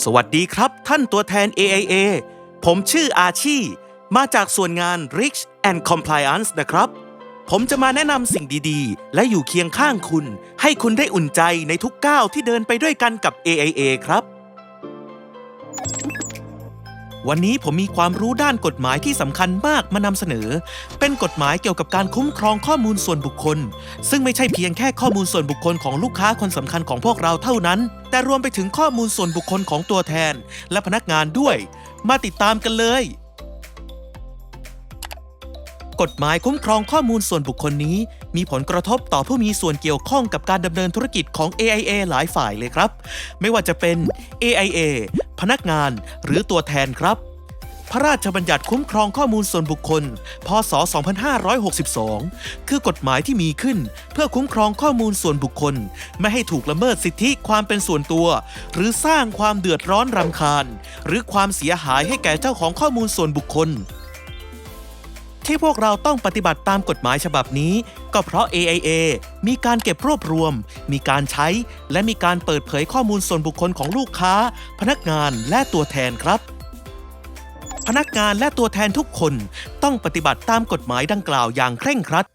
สวัสดีครับท่านตัวแทน AIA ผมชื่ออาชีมาจากส่วนงาน Rich and Compliance นะครับ ผมจะมาแนะนำสิ่งดีๆ และอยู่เคียงข้างคุณ ให้คุณได้อุ่นใจในทุกก้าวที่เดินไปด้วยกันกับ AIA ครับ วันนี้ผมมีความรู้ด้านกฎหมายที่สำคัญมากมานำเสนอ เป็นกฎหมายเกี่ยวกับการคุ้มครองข้อมูลส่วนบุคคล ซึ่งไม่ใช่เพียงแค่ข้อมูลส่วนบุคคลของลูกค้าคนสำคัญของพวกเราเท่านั้น แต่รวมไปถึงข้อมูลส่วนบุคคลของตัวแทน และพนักงานด้วย มาติดตามกันเลย กฎหมายคุ้มครองข้อมูลส่วนบุคคลนี้ มีผลกระทบต่อผู้มีส่วนเกี่ยวข้องกับการดำเนินธุรกิจของ AIA หลายฝ่ายเลยครับ ไม่ว่าจะเป็น AIA พนักงานหรือตัวแทนครับ พระราชบัญญัติคุ้มครองข้อมูลส่วนบุคคล พศ 2562 คือกฎหมายที่มีขึ้น เพื่อคุ้มครองข้อมูลส่วนบุคคล ไม่ให้ถูกละเมิดสิทธิความเป็นส่วนตัว หรือสร้างความเดือดร้อนรำคาญ หรือความเสียหายให้แก่เจ้าของข้อมูลส่วนบุคคล ที่พวกเราต้องปฏิบัติตามกฎหมายฉบับนี้ ก็เพราะ AIA มีการเก็บรวบรวม มีการใช้ และมีการเปิดเผยข้อมูลส่วนบุคคลของลูกค้า พนักงานและตัวแทนครับ พนักงานและตัวแทนทุกคนต้องปฏิบัติตามกฎหมายดังกล่าวอย่างเคร่งครัด